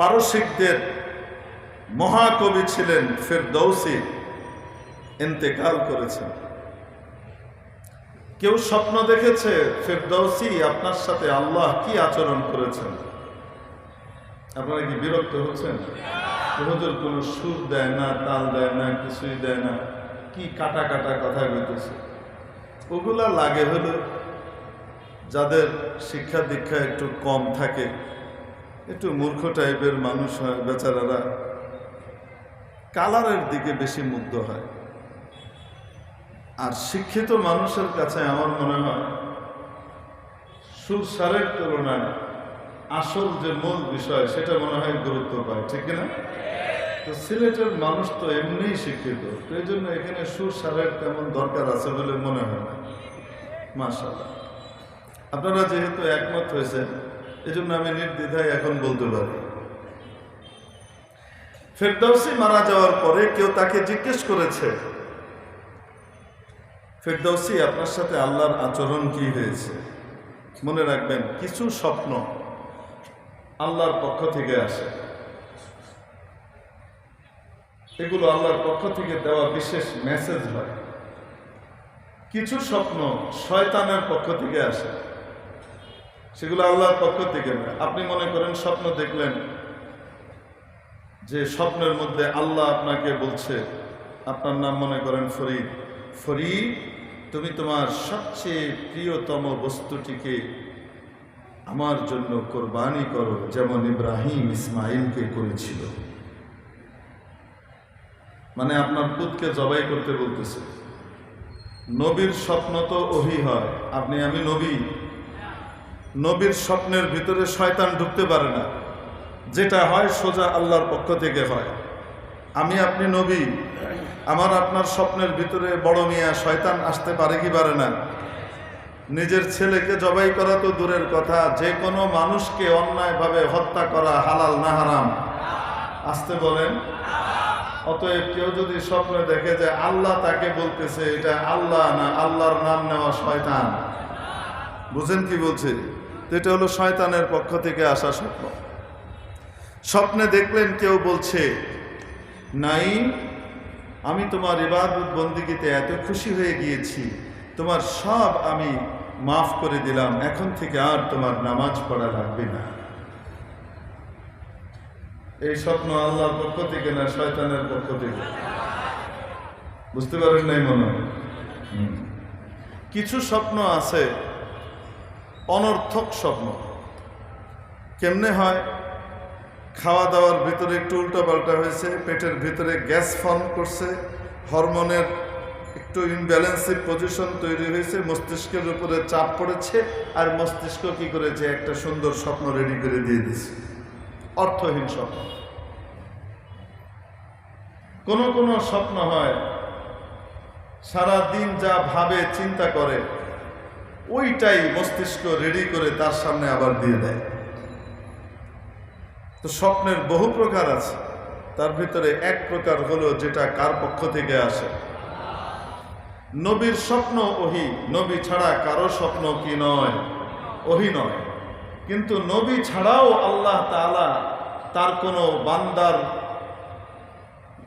পারসিকদের মহাকবি ছিলেন ফেরদৌসি, ইন্তেকাল করেছেন। কেউ স্বপ্ন দেখেছে ফেরদৌসি, আপনার সাথে আল্লাহ কি আচরণ করেছেন? আপনারা কি বিরক্ত হচ্ছেন? হুজুর কোন সুর দেয় না, তাল দেয় না, কিছুই দেয় না, কি কাটা কাটা কথা বলতেছে ওগুলা লাগে হলো যাদের শিক্ষা দীক্ষা একটু কম থাকে। একটু মূর্খ টাইপের মানুষ হয়, বেচারারা। কালারের দিকে বেশি মুগ্ধ হয়। আর শিক্ষিত মানুষের কাছে আমার মনে হয় সুর সারের তুলনায় আসল যে মূল বিষয়, সেটা মনে হয় গুরুত্ব পায়, ঠিক না তো সিলেটের মানুষ তো এমনিই শিক্ষিত এই জন্য এখানে সুর সারের তেমন দরকার আছে বলে মনে হয় না। মাশাল্লাহ আপনারা যেহেতু একমত হয়েছেন এই জন্য আমি নির্দ্বিধায় এখন বলতে পারি। ফেরদৌসি মারা যাওয়ার পরে কেউ তাকে জিজ্ঞেস করেছে, ফেরদৌসি, আপনার সাথে আল্লাহর আচরণ কি হয়েছে? মনে রাখবেন, কিছু স্বপ্ন আল্লাহর পক্ষ থেকে আসে। এগুলো আল্লাহর পক্ষ থেকে দেওয়া বিশেষ মেসেজ হয়। কিছু স্বপ্ন শয়তানের পক্ষ থেকে আসে। সেগুলো আল্লাহর পক্ষ থেকে না আপনি মনে করেন স্বপ্ন দেখলেন যে স্বপ্নের মধ্যে আল্লাহ আপনাকে বলছে, আপনার নাম মনে করেন ফরিদ। ফরিদ, তুমি তোমার সবচেয়ে প্রিয়তম বস্তুটিকে আমার জন্য কোরবানি করো, যেমন ইব্রাহিম ইসমাইলকে করেছিল। মানে আপনার পুতকে জবাই করতে বলতেছে। নবীর স্বপ্ন তো ওহি হয়। আপনি আমি নবী। নবীর স্বপ্নের ভিতরে শয়তান ঢুকতে পারে না। যেটা হয়, সোজা আল্লাহর পক্ষ থেকে হয়। আমি আপনি নবী, আমার আপনার স্বপ্নের ভিতরে বড় মিয়া শয়তান আসতে পারে কি পারে না? নিজের ছেলেকে জবাই করা তো দূরের কথা। যে কোনো মানুষকে অন্যায়ভাবে হত্যা করা হালাল না হারাম। আসতে বলেন। অতএব কেউ যদি স্বপ্নে দেখে যে আল্লাহ তাকে বলতেছে, এটা আল্লাহ না, আল্লাহর নাম নেওয়া শয়তান। বুঝেন কি বলছে? এটা হলো শয়তানের পক্ষ থেকে আসা স্বপ্ন। স্বপ্নে দেখলেন কেউ বলছে নাই আমি তোমার ইবাদত বন্দিগিতে এত খুশি হয়ে গিয়েছি, তোমার সব আমি মাফ করে দিলাম, এখন থেকে আর তোমার নামাজ পড়া লাগবে না। এই স্বপ্ন আল্লাহর পক্ষ থেকে না শয়তানের পক্ষ থেকে? বুঝতে পারেন নাই মনে? কিছু স্বপ্ন আছে অনর্থক স্বপ্ন। কেমনে হয়? খাওয়া দাওয়ার ভিতরে একটু উল্টোপাল্টা হয়েছে, পেটের ভিতরে গ্যাস ফর্ম করছে, হরমোনের একটু ইনব্যালেন্সিভ পজিশন তৈরি হয়েছে, মস্তিষ্কের উপরে চাপ পড়েছে, আর মস্তিষ্ক কি করেছে? একটা সুন্দর স্বপ্ন রেডি করে দিয়ে দিছে অর্থহীন স্বপ্ন। কোনো কোনো স্বপ্ন হয় সারা দিন যা ভাবে, চিন্তা করে ওইটাই মস্তিষ্ক রেডি করে তার সামনে আবার দিয়ে দেয়। তো স্বপ্নের বহু প্রকার আছে। তার ভিতরে এক প্রকার হলো যেটা কার পক্ষ থেকে আসে। নবীর স্বপ্ন ওহি, নবী ছাড়া কারও স্বপ্ন কি নয়? ওহি নয়। কিন্তু নবী ছাড়াও আল্লাহ তাআলা তার কোনো বান্দার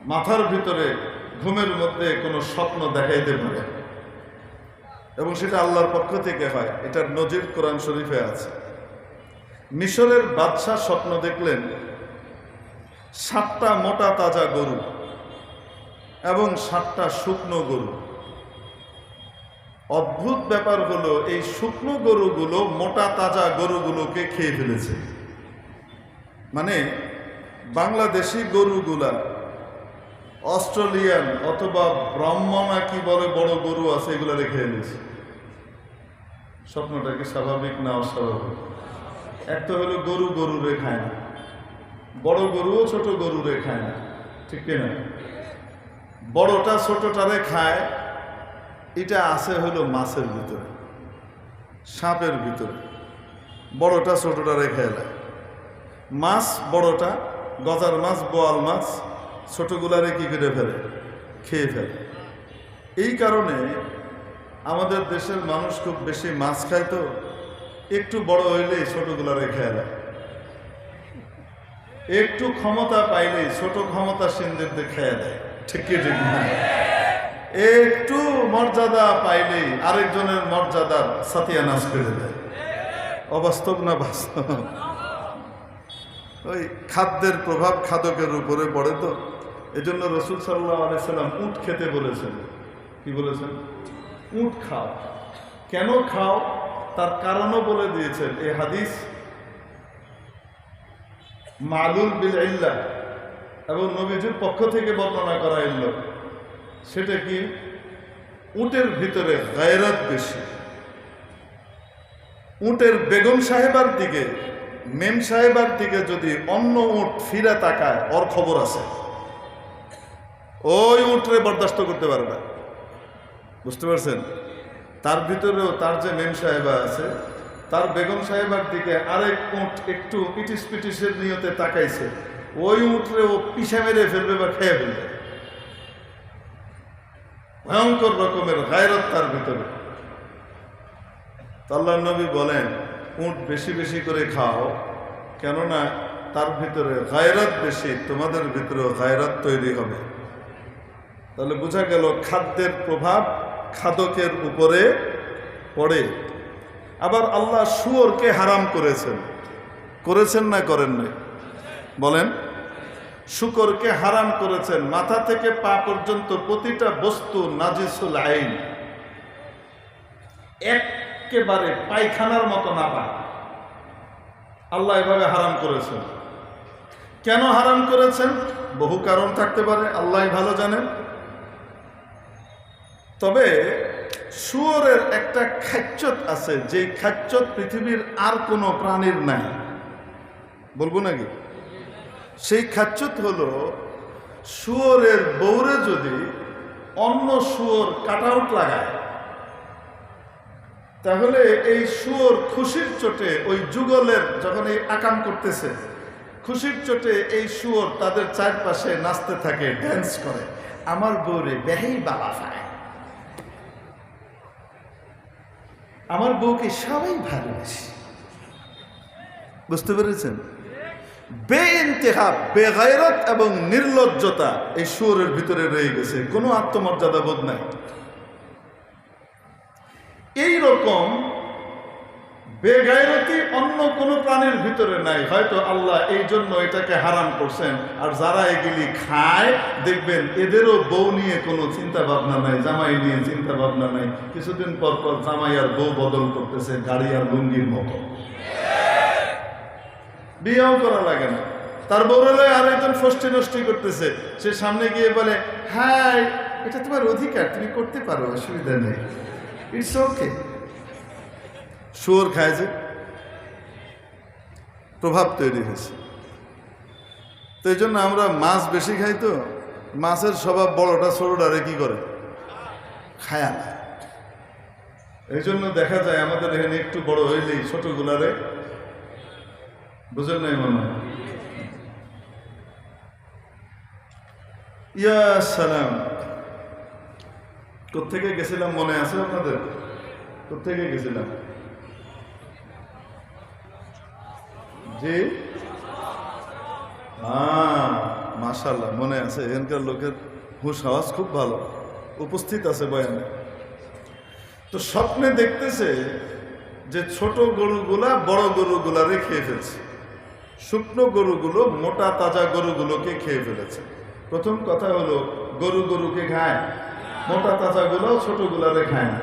মাথার ভিতরে, ঘুমের মধ্যে কোনো স্বপ্ন দেখাইতে পারে। এবং সেটা আল্লাহর পক্ষ থেকে হয়। এটার নজির কোরআন শরীফে আছে। মিশরের বাদশাহ স্বপ্ন দেখলেন, সাতটা মোটা তাজা গরু এবং সাতটা শুকনো গরু। অদ্ভুত ব্যাপার হলো, এই শুকনো গরুগুলো মোটা তাজা গরুগুলোকে খেয়ে ফেলেছে। মানে বাংলাদেশি গরুগুলা অস্ট্রেলিয়ান অথবা ব্রাহ্মণা কি বলে বড় গরু আছে, এগুলো রেখে এনেছে। স্বপ্নটা কি স্বাভাবিক না অস্বাভাবিক? এক তো হলো গরু গরু খায় না, বড় গরুও ছোট গরু খায় না, ঠিক কিনা বড়টা ছোটটারে খায়, এটা আছে হলো মাছের ভিতরে, সাপের ভিতরে, বড়টা ছোটটারে খেয়ে নেয়। মাছ বড়টা, গজার মাছ, বোয়াল মাছ ছোটগুলারে কি করে ফেলে? খেয়ে ফেলে। এই কারণে আমাদের দেশের মানুষ খুব বেশি মাছ খায় তো, একটু বড় হইলেই ছোটগুলারে খেয়ে নেয়। একটু ক্ষমতা পাইলেই ছোট ক্ষমতা সিন্ধুদের খেয়ে দেয় ঠিক ঠিক একটু মর্যাদা পাইলেই আরেকজনের মর্যাদার সাথিয়া নাশ করে দেয়। অবাস্তব না বাস্তব? ওই খাদ্যের প্রভাব খাদকের উপরে পড়ে তো। এই জন্য রসুল সাল্লাহ আলাইসাল্লাম উট খেতে বলেছেন। কি বলেছেন? উট খাও। কেন খাও? তার কারণও বলে দিয়েছেন। এই হাদিস মালুল বিল ইল্লা এবং নবীজির পক্ষ থেকে বর্ণনা করা এল সেটা কি? উটের ভিতরে গায়রাত বেশি। উটের বেগম সাহেবার দিকে, মেম সাহেবার দিকে যদি অন্য উট ফিরে তাকায়, ওর খবর আছে। ওই উটরে বরদাস্ত করতে পারে না। বুঝতে পারছেন? তার ভিতরেও তার যে মেম সাহেবা আছে, তার বেগম সাহেবার দিকে আরেক উট একটু পিটিস পিটিসের নিয়তে তাকাইছে। ওই উঠরে ও পিসা মেরে ফেলবে বা খেয়ে ফেলবে। ভয়ঙ্কর রকমের গায়রত তার ভিতরে। তো আল্লাহ নবী বলেন উট বেশি বেশি করে খাও, কেননা তার ভিতরে গায়রাত বেশি, তোমাদের ভিতরেও গায়রাত তৈরি হবে। তাহলে বোঝা গেল খাদ্যের প্রভাব খাদকের উপরে পড়ে। আবার আল্লাহ শুয়োরকে হারাম করেছেন। করেছেন না করেন নাই? বলেন। শুকরকে হারাম করেছেন। মাথা থেকে পা পর্যন্ত প্রতিটা বস্তু নাজিসুল আইন। একেবারে পায়খানার মতো না পা আল্লাহ এভাবে হারাম করেছেন। কেন হারাম করেছেন? বহু কারণ থাকতে পারে আল্লাহ ভালো জানেন। তবে শুয়োরের একটা খাচ্চত আছে, যেই খাচ্চত পৃথিবীর আর কোনো প্রাণীর নাই। বলব নাকি? সেই খাচ্চত হলো, শুয়োরের বৌরে যদি অন্য শুয়োর কাট আউট লাগায়, তাহলে এই শুয়োর খুশির চোটে ওই যুগলের যখন এই আকাম করতেছে, খুশির চোটে এই শুয়োর তাদের চারপাশে নাচতে থাকে ড্যান্স করে। আমার বউরে বেহেই বাবা পায় আমার বউকে সবাই ভালোবাসি। বুঝতে পেরেছেন? বে ইন্তেহা বেগায়রত এবং নির্লজ্জতা এই সুরের ভিতরে রয়ে গেছে। কোনো আত্মমর্যাদা বোধ নাই। এই রকম বেগায়রতি অন্য কোনো প্রাণীর ভিতরে নাই। হয়তো আল্লাহ এই জন্য এটাকে হারাম করছেন। আর যারা এগুলি খায়, দেখবেন এদেরও বউ নিয়ে কোনো চিন্তা ভাবনা নাই, জামাই নিয়ে চিন্তা ভাবনা নাই। কিছুদিন পর পর জামাই আর বউ বদল করতেছে, গাড়ি আর লুঙ্গির মতো। বিয়েও করা লাগে না। তার বউরে আর একজন ফষ্টি নষ্টি করতেছে। সে সামনে গিয়ে বলে হ্যাঁ এটা তোমার অধিকার, তুমি করতে পারো, অসুবিধা নেই। ইটস ওকে শুয়োর খায় যে প্রভাব তৈরি হয়েছে। তো এই জন্য আমরা মাছ বেশি খাই তো, মাছের স্বভাব বড়টা ছোটটারে কি করে? খায়া না। এই জন্য দেখা যায় আমাদের এখানে একটু বড় হইলেই ছোটগুলারে বুঝেন নাই মনে হয়? ইয়া সালাম। কোথেকে গেছিলাম মনে আছে আপনাদের? কোথেকে গেছিলাম? জি। হ্যাঁ মাশাল্লাহ মনে আছে? এখানকার লোকের হুশ আওয়াজ খুব ভালো। উপস্থিত আছে বয়ানে। তো স্বপ্নে দেখতেছে যে ছোট গরুগুলা বড় গরুগুলা রেখে ফেলছে। শুকনো গরুগুলো মোটা তাজা গরুগুলোকে খেয়ে ফেলেছে। প্রথম কথা হলো, গরু গরুকে খায়? মোটা তাজাগুলো ছোটগুলারে খায় না।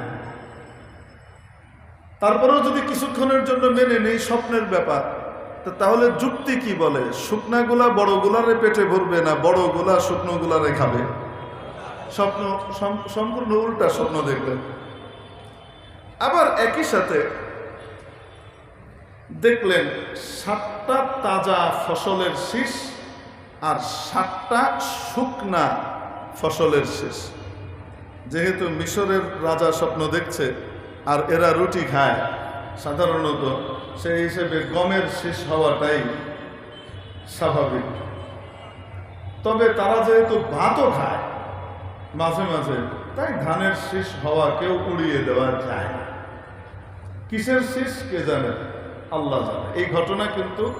তারপরেও যদি কিছুক্ষণের জন্য মেনে নেই, স্বপ্নের ব্যাপার। তাহলে যুক্তি কি বলে? শুকনাগুলা বড়গুলারে পেটে ভরবে না বড়গুলা শুকনোগুলারে খাবে? স্বপ্ন সম্পূর্ণ উল্টা স্বপ্ন দেখলেন আবার একই সাথে দেখলেন সাতটা তাজা ফসলের শীষ আর সাতটা শুকনা ফসলের শীষ। যেহেতু মিশরের রাজা স্বপ্ন দেখছে আর এরা রুটি খায়, সাধারণত সেই হিসেবে গমের শেষ হওয়াটাই স্বাভাবিক। তবে তারা যেহেতু ভাতও খায়, মাঝে মাঝে, তাই ধানের শীষ হওয়া কেউ উড়িয়ে দেওয়া যায় না। কিসের শীষ কে জানে? আল্লাহ জানে। এই ঘটনা কিন্তু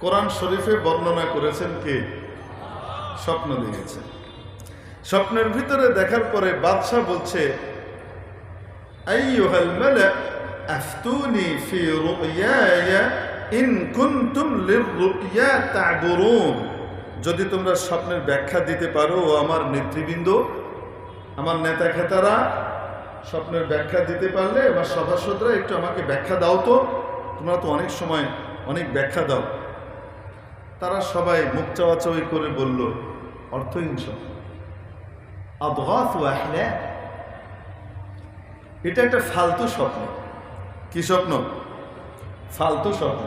কোরআন শরীফে বর্ণনা করেছেন কে? স্বপ্ন দেখেছেন। স্বপ্নের ভিতরে দেখার পরে বাদশাহ বলছে মালা আফতুনি ফি রুয়ায়া ইন কুনতুম লিররুয়া তা'বুরুন যদি তোমরা স্বপ্নের ব্যাখ্যা দিতে পারো আমার নেতৃবৃন্দ, আমার নেতা খেতারা স্বপ্নের ব্যাখ্যা দিতে পারলে আমার সভাসদরা একটু আমাকে ব্যাখ্যা দাও তো। তোমরা তো অনেক সময় অনেক ব্যাখ্যা দাও। তারা সবাই মুখ চাওয়াচাওয়ি করে বলল অর্থহীন স্বপ্ন। এটা একটা ফালতু স্বপ্ন। কি স্বপ্ন? ফালতু স্বপ্ন।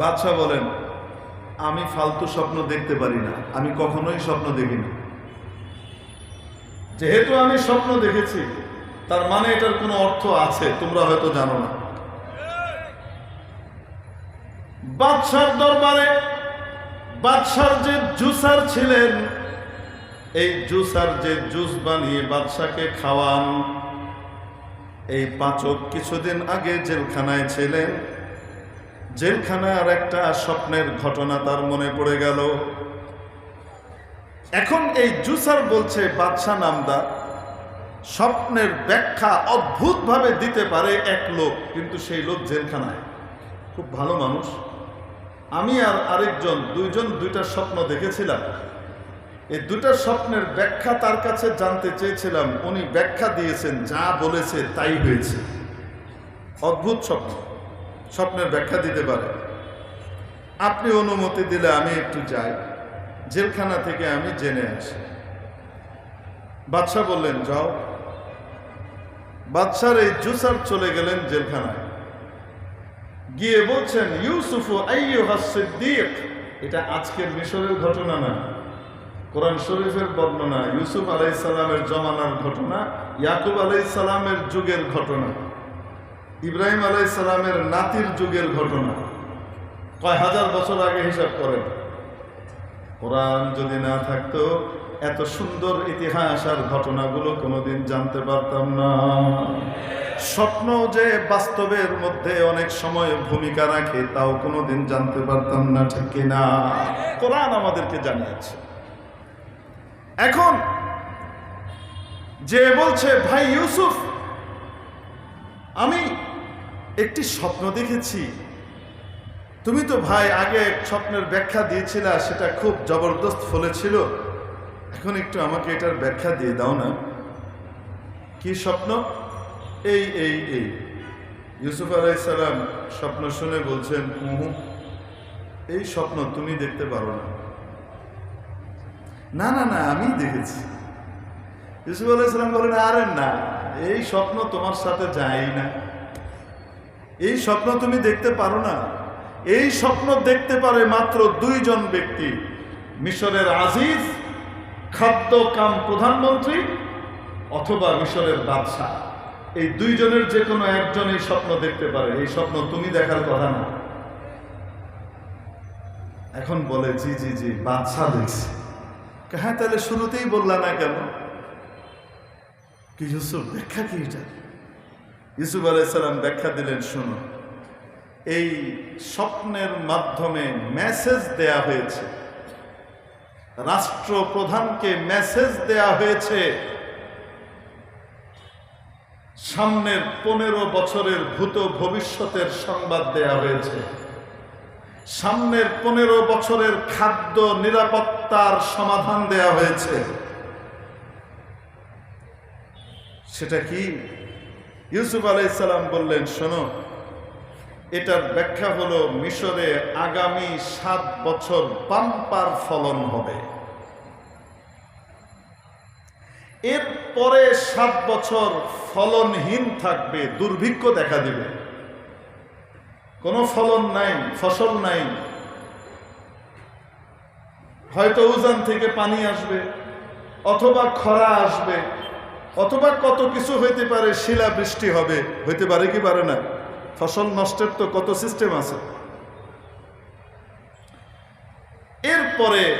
বাদশাহ বলেন আমি ফালতু স্বপ্ন দেখতে পারি না আমি কখনোই স্বপ্ন দেখি না যেহেতু আমি স্বপ্ন দেখেছি তার মানে এটার কোনো অর্থ আছে তোমরা হয়তো জানো না। বাদশার দরবারে বাদশার যে জুসার ছিলেন এই জুসার যে জুস বানিয়ে বাদশাকে খাওয়ান। এই পাচক কিছুদিন আগে জেলখানায় ছিলেন। জেলখানার একটা স্বপ্নের ঘটনা তার মনে পড়ে গেল। এখন এই জুসার বলছে, বাদশাহ নামদা, স্বপ্নের ব্যাখ্যা অদ্ভুতভাবে দিতে পারে এক লোক, কিন্তু সেই লোক জেলখানায়। খুব ভালো মানুষ। আমি আর আরেকজন, দুইজন দুইটা স্বপ্ন দেখেছিলাম। এই দুটো স্বপ্নের ব্যাখ্যা তার কাছে জানতে চেয়েছিলাম। উনি ব্যাখ্যা দিয়েছেন, যা বলেছে তাই হয়েছে। অদ্ভুত স্বপ্ন। স্বপ্নের ব্যাখ্যা দিতে পারে। আপনি অনুমতি দিলে আমি একটু যাই। জেলখানা থেকে আমি জেনে আসি। বাদশাহ বললেন, যাও। বাদশার এই জুসার চলে গেলেন জেলখানায়। গিয়ে বলছেন, ইউসুফ এটা আজকের মিশরের ঘটনা না। কোরআন শরীফের বর্ণনা, ইউসুফ আলাইসাল্লামের জমানার ঘটনা, ইয়াকুব আলাইসাল্লামের যুগের ঘটনা, ইব্রাহিম আলাইসাল্লামের নাতির যুগের ঘটনা। কয় হাজার বছর আগে হিসাব করেন। কোরআন যদি না থাকতো, এত সুন্দর ইতিহাস আর ঘটনাগুলো কোনোদিন জানতে পারতাম না। স্বপ্ন যে বাস্তবের মধ্যে অনেক সময় ভূমিকা রাখে, তাও কোনোদিন জানতে পারতাম না, ঠিক কিনা? কোরআন আমাদেরকে জানিয়েছে। এখন যে বলছে, ভাই ইউসুফ, আমি একটি স্বপ্ন দেখেছি। তুমি তো ভাই আগে স্বপ্নের ব্যাখ্যা দিয়েছিলে সেটা খুব জবরদস্ত ফলেছিল। এখন একটু আমাকে এটার ব্যাখ্যা দিয়ে দাও না। কি স্বপ্ন? এই এই এই। ইউসুফ আলাইসালাম স্বপ্ন শুনে বলছেন এই স্বপ্ন তুমি দেখতে পারো না। না না না আমি দেখেছি। ইউসুফ আলাইসালাম বলেন, আরে না, এই স্বপ্ন তোমার সাথে যায় না। এই স্বপ্ন তুমি দেখতে পারো না। এই স্বপ্ন দেখতে পারে মাত্র দুইজন ব্যক্তি, মিশরের আজিজ, খাদ্য কাম প্রধানমন্ত্রী অথবা মিশরের বাদশাহ। এই দুইজনের যে কোনো একজন এই স্বপ্ন দেখতে পারে। এই স্বপ্ন তুমি দেখার কথা না। এখন বলে, জি জি জি, বাদশাহ দেখছি। হ্যাঁ তাহলে শুরুতেই বললা না কেন? কি ইউসুফ, ব্যাখ্যা কি এটা? ইউসুফ আলাইসাল্লাম ব্যাখ্যা দিলেন, শুনো। এই স্বপ্নের মাধ্যমে মেসেজ দেয়া হয়েছে। রাষ্ট্রপ্রধানকে মেসেজ দেয়া হয়েছে। সামনের পনেরো বছরের ভূত ভবিষ্যতের সংবাদ দেয়া হয়েছে। সামনের পনেরো বছরের খাদ্য নিরাপত্তার সমাধান দেয়া হয়েছে। সেটা কি? ইউসুফ আলাইসাল্লাম বললেন, শোনো, এটার ব্যাখ্যা হলো মিশরে আগামী সাত বছর পাম্পার ফলন হবে। এর পরে সাত বছর ফলনহীন থাকবে, দুর্ভিক্ষ দেখা দিবে। কোনো ফলন নাই, ফসল নাই। হয়তো উজান থেকে পানি আসবে, অথবা খরা আসবে, অথবা কত কিছু হইতে পারে, শিলা বৃষ্টি হবে। হইতে পারে কি পারে না? ফসল নষ্টের তো কত সিস্টেম আছে। এরপরে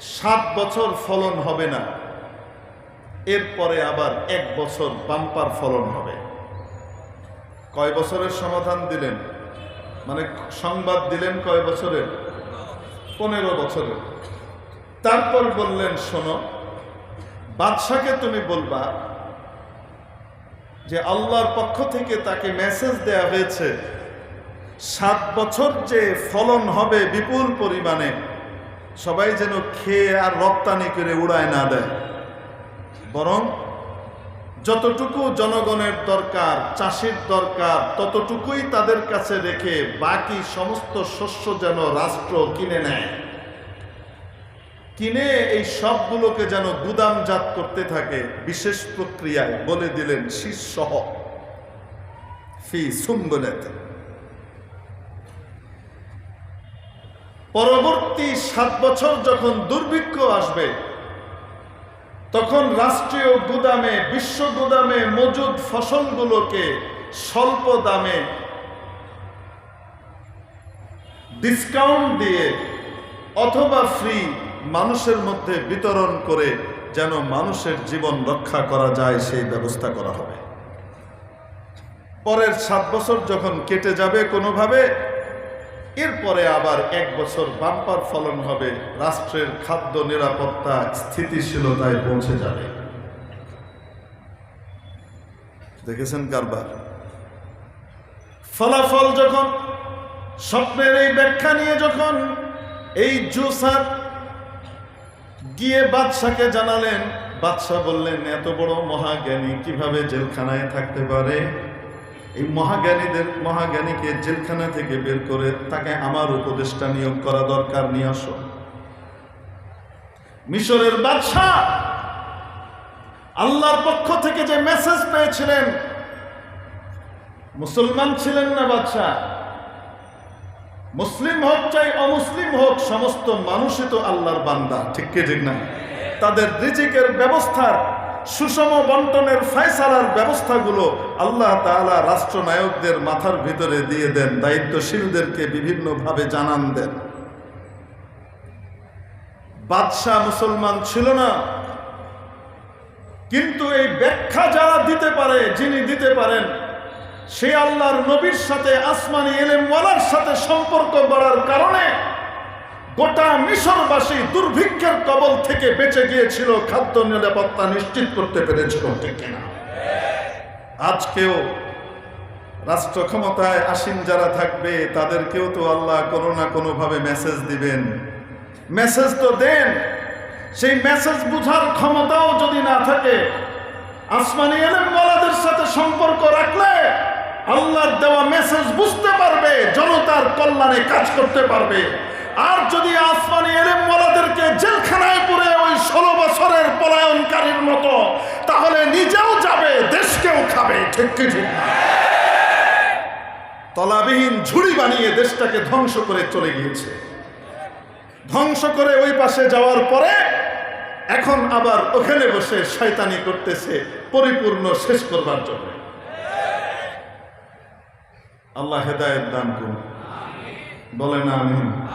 সাত বছর ফলন হবে না। এরপরে আবার এক বছর বাম্পার ফলন হবে। কয় বছরের সমাধান দিলেন? মানে সংবাদ দিলেন কয় বছরের? পনেরো বছরের। তারপর বললেন, শোনো, বাদশাকে তুমি বলবা যে আল্লাহর পক্ষ থেকে তাকে মেসেজ দেয়া হয়েছে, সাত বছর যে ফলন হবে বিপুল পরিমাণে, সবাই যেন খেয়ে আর রপ্তানি করে উড়ায় না দেয়। বরং যতটুকু জনগণের দরকার, চাষির দরকার, ততটুকুই তাদের কাছে রেখে বাকি সমস্ত শস্য যেন রাষ্ট্র কিনে নেয়। কিনে এই সবগুলোকে যেন গুদামজাত করতে থাকে, বিশেষ প্রক্রিয়ায় বলে দিলেন শীর্ষহ ফি সুম্বলেতে। পরবর্তী সাত বছর যখন দুর্ভিক্ষ আসবে তখন রাষ্ট্রীয় গুদামে, বিশ্ব গুদামে মজুদ ফসলগুলোকে স্বল্প দামে ডিসকাউন্ট দিয়ে অথবা ফ্রি মানুষের মধ্যে বিতরণ করে যেন মানুষের জীবন রক্ষা করা যায়, সেই ব্যবস্থা করা হবে। পরের সাত বছর যখন কেটে যাবে কোনোভাবে এরপরে আবার এক বছর বাম্পার ফলন হবে, রাষ্ট্রের খাদ্য নিরাপত্তা স্থিতিশীলতায় পৌঁছে যাবে। দেখেছেন কারবার? ফলাফল যখন, স্বপ্নের এই ব্যাখ্যা নিয়ে যখন এই জুসার গিয়ে বাদশাকে জানালেন, বাদশাহ বললেন, এত বড় মহাজ্ঞানী কীভাবে জেলখানায় থাকতে পারে? এই মহাজ্ঞানীদের, মহাজ্ঞানীকে জেলখানা থেকে বের করে তাকে আমার উপদেষ্টা নিয়োগ করা দরকার, নিয়ে আসো। মিশরের বাদশাহ আল্লাহর পক্ষ থেকে যে মেসেজ পেয়েছিলেন, মুসলমান ছিলেন না বাদশাহ। মুসলিম হোক চাই অমুসলিম হোক, সমস্ত মানুষই তো আল্লাহর বান্দা, ঠিক কে ঠিক না? তাদের রিজিকের ব্যবস্থার সুষম বন্টনের ফয়সালার ব্যবস্থাগুলো আল্লাহ তাআলা রাষ্ট্রনায়কদের মাথার ভিতরে দিয়ে দেন, দায়িত্বশীলদেরকে বিভিন্নভাবে জানান দেন। বাদশাহ মুসলমান ছিল না। কিন্তু এই ব্যাখ্যা যারা দিতে পারে, যিনি দিতে পারেন, সে আল্লাহর নবীর সাথে, আসমানি এলেমওয়ালার সাথে সম্পর্ক বাড়ার কারণে গোটা মিশরবাসী দুর্ভিক্ষের কবল থেকে বেঁচে গিয়েছিল, খাদ্য নিরাপত্তা নিশ্চিত করতে পেরেছিল আজকেও রাষ্ট্র ক্ষমতায় আসীন যারা থাকবে, তাদেরকেও তো আল্লাহ কোনো না কোনোভাবে মেসেজ দিবেন। মেসেজ তো দেন, সেই মেসেজ বুঝার ক্ষমতাও যদি না থাকে, আসমানি এলেমওয়ালাদের সাথে সম্পর্ক রাখলে আল্লাহর দেওয়া মেসেজ বুঝতে পারবে, জনতার কল্যাণে কাজ করতে পারবে। আর যদি আসমানি এলেমওয়ালাদেরকে জেলখানায় পুরে ওই ষোলো বছরের পলায়নকারীর মতো, তাহলে নিজেও যাবে, দেশকেও খাবে। ঠিক কি ঠিক? তলাবিহীন ঝুড়ি বানিয়ে দেশটাকে ধ্বংস করে চলে গিয়েছে। ধ্বংস করে ওই পাশে যাওয়ার পরে এখন আবার ওখানে বসে শয়তানি করতেছে, পরিপূর্ণ শেষ করবার জন্য। আল্লাহ হেদায়ত দান করুন। বলেন আমিন।